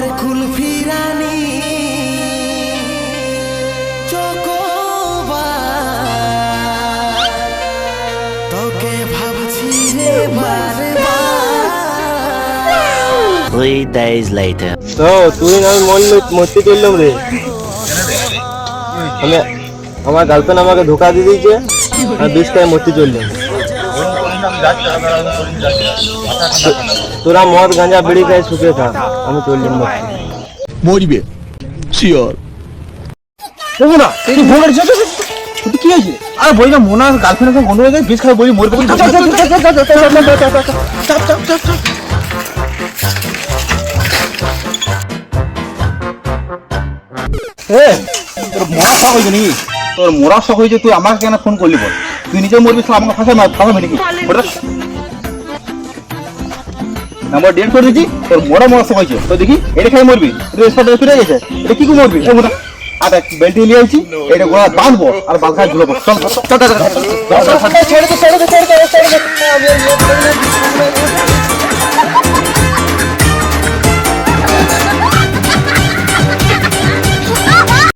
আমার কুলফি রানী তোকে ভাবছি রে Three days later. তো তুই না আমি মন রে। আমি আমার গার্লফ্রেন্ড আমাকে ধোকা দিয়ে দিয়েছে আর বিষ খাই মস্তি চললাম তোরা মদ গাঁজা বেড়ে খাই শুকে থাক আমি শিওর না তুই ভোগের যত কি হয়েছে আর বই না মোনা বেশ খারাপ বই মরবে তোর মোরা শখ হয়েছে নি তোর মোরা শখ হয়েছে তুই আমাকে কেন ফোন করলি বল তুই নিজে মরবি শালা আমাকে ফাঁসা মার ফাঁসা মেরে কি নাম্বার ডেট করে দিচ্ছি তোর মরা মরা সময় তো দেখি এটা খাই মরবি তুই স্পটে ফিরে গেছে এটা কি করে মরবি মোটা আর এক বেল্টি নিয়ে আইছি এটা গোড়া বাঁধবো আর বাঁধা ঝুলবো চল চল ছেড়ে দে ছেড়ে দে ছেড়ে দে